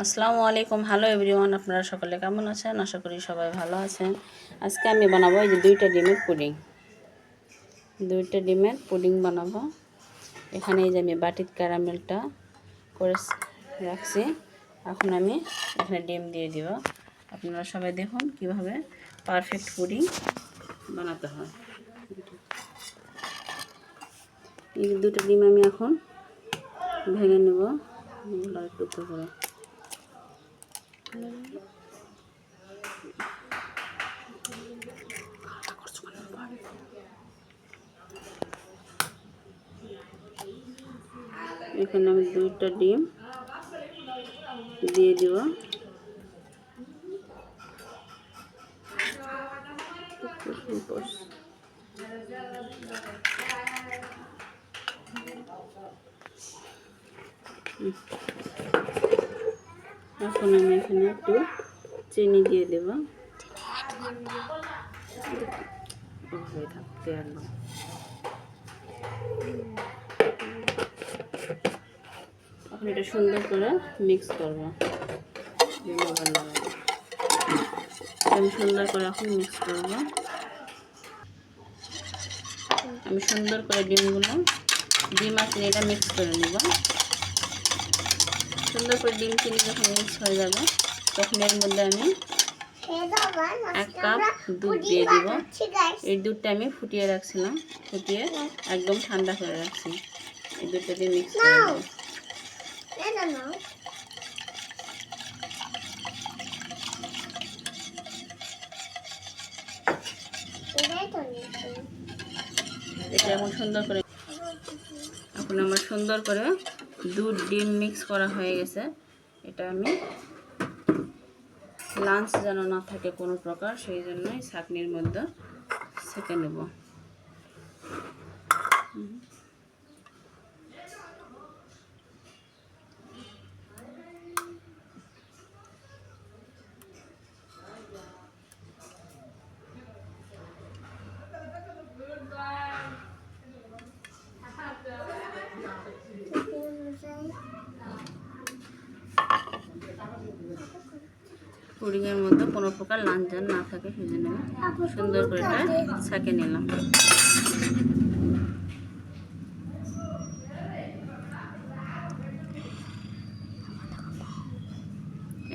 আসসালামু আলাইকুম। Hello everyone আপনারা সকলে কেমন আছেন? আশা করি সবাই ভালো আছেন। আজকে আমি বানাবো এই যে দুইটা ডিমের পুডিং। দুইটা ডিমের পুডিং বানাবো। এখানে এই যে আমি বাটির ক্যারামেলটা করে রাখছি। এখন আমি এখানে ডিম দিয়ে দিব। আপনারা সবাই দেখুন কীভাবে পারফেক্ট পুডিং বানাতে হয়। এই দুটো ডিম আমি এখন ভেঙে নেব। টুকরো করে। এখানে আমি দুইটা ডিম দিয়ে দিব। এখন আমি এখানে একটু চিনি দিয়ে দেব। থাকতে একদম এখন এটা সুন্দর করে মিক্স করব। আমি সুন্দর করে এখন মিক্স করব। আমি সুন্দর করে ডিমগুলো, ডিম আর চিনিটা মিক্স করে নেব। সুন্দর করে ডিম চিনি যখন মিক্স হয়ে যাবে তখন এর মধ্যে আমি এক কাপ দুধ দিয়ে দিব। এই দুধটা আমি ফুটিয়ে রাখছিলাম ফুটিয়ে একদম ঠান্ডা করে রাখছি। এই দুধটা দিয়ে মিক্স করে দেবো। এটা এখন সুন্দর করে এখন আমার সুন্দর করে দুধ ডিম মিক্স করা হয়ে গেছে। এটা আমি লাঞ্চ যেন না থাকে কোনো প্রকার, সেই জন্যই ছাকনির মধ্যে সেঁকে নেব। পুডিংয়ের মধ্যে কোনো প্রকার লাঞ্জান না থাকে সেই জন্য আমি সুন্দর করে এটা ছাকে নিলাম।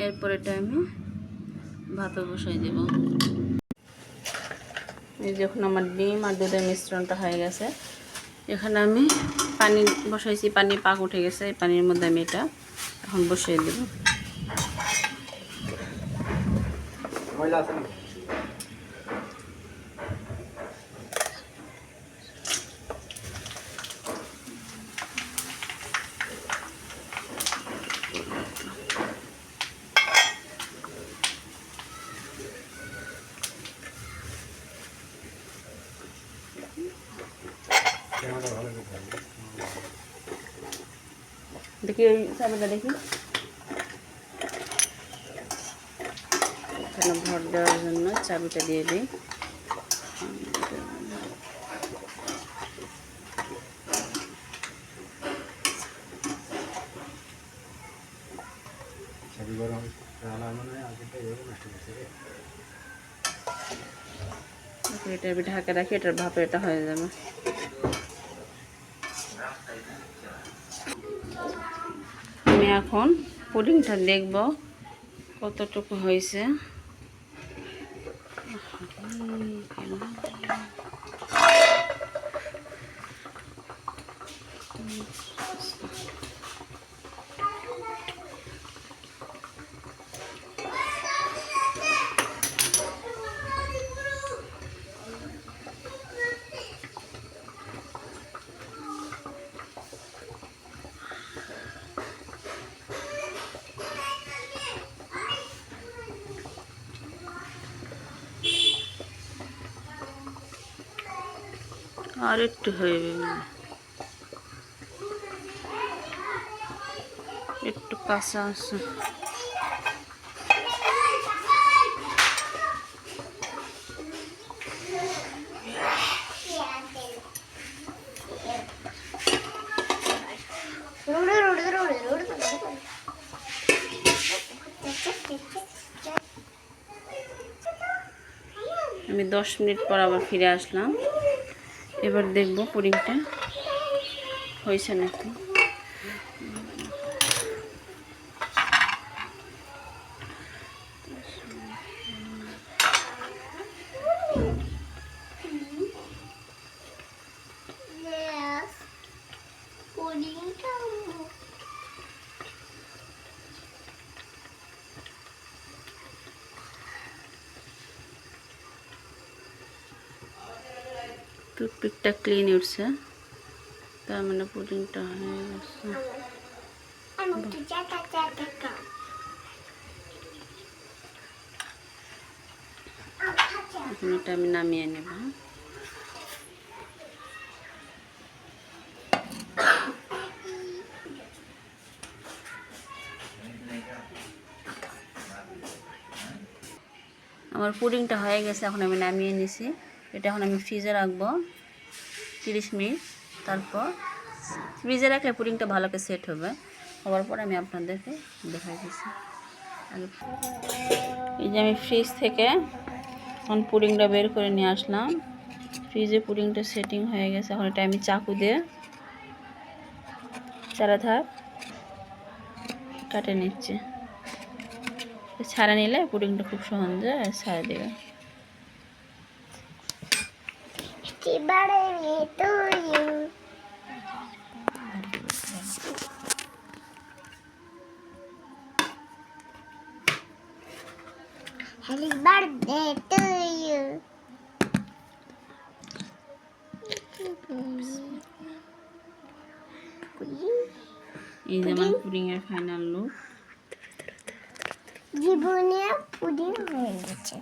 এরপর এটা আমি ভাতে বসাই দেব। এই যখন আমার ডিম আর দুধের মিশ্রণটা হয়ে গেছে। এখানে আমি পানি বসাইছি, পানি পাক উঠে গেছে, এই পানির মধ্যে আমি এটা এখন বসিয়ে দেবো। দেখি ওই চাবিটা দেখি। এখানে ভর দেওয়ার জন্য চাবিটা দিয়ে দিই। মানে এটা ঢাকা রাখি এটার ভাপে এটা হয়ে যাবে। আমি এখন পুডিংটা দেখব কতটুকু হয়েছে। আর একটু হয়ে একটু কাঁচা আসুন আমি দশ মিনিট পর আবার ফিরে আসলাম। এবার দেখব পুডিংটা হয়েছে নাকি। টুথপিকটা ক্লিন উঠছে। তার মানে পুডিংটা হয়ে গেছে. এখন এটা আমি নামিয়ে নেব। আমার পুডিংটা হয়ে গেছে, এখন আমি নামিয়ে নিছি। এটা এখন আমি ফ্রিজে রাখব। তিরিশ মিনিট। তারপর ফ্রিজে রাখলে পুডিংটা ভালো করে সেট হবে। হওয়ার পর আমি আপনাদেরকে দেখাই দিচ্ছি। এই যে আমি ফ্রিজ থেকে এখন পুডিংটা বের করে নিয়ে আসলাম। ফ্রিজে পুডিংটা সেটিং হয়ে গেছে। এখন এটা আমি চাকু দিয়ে চারা ধাপ কাটে নিচ্ছি। ছাড়া নিলে পুডিংটা খুব সহজে ছাড়া দেবে Happy birthday to you. Happy birthday to you. এই যে আমার পুডিংয়ের ফাইনাল লুক জীবনে পুডিং হয়ে গেছে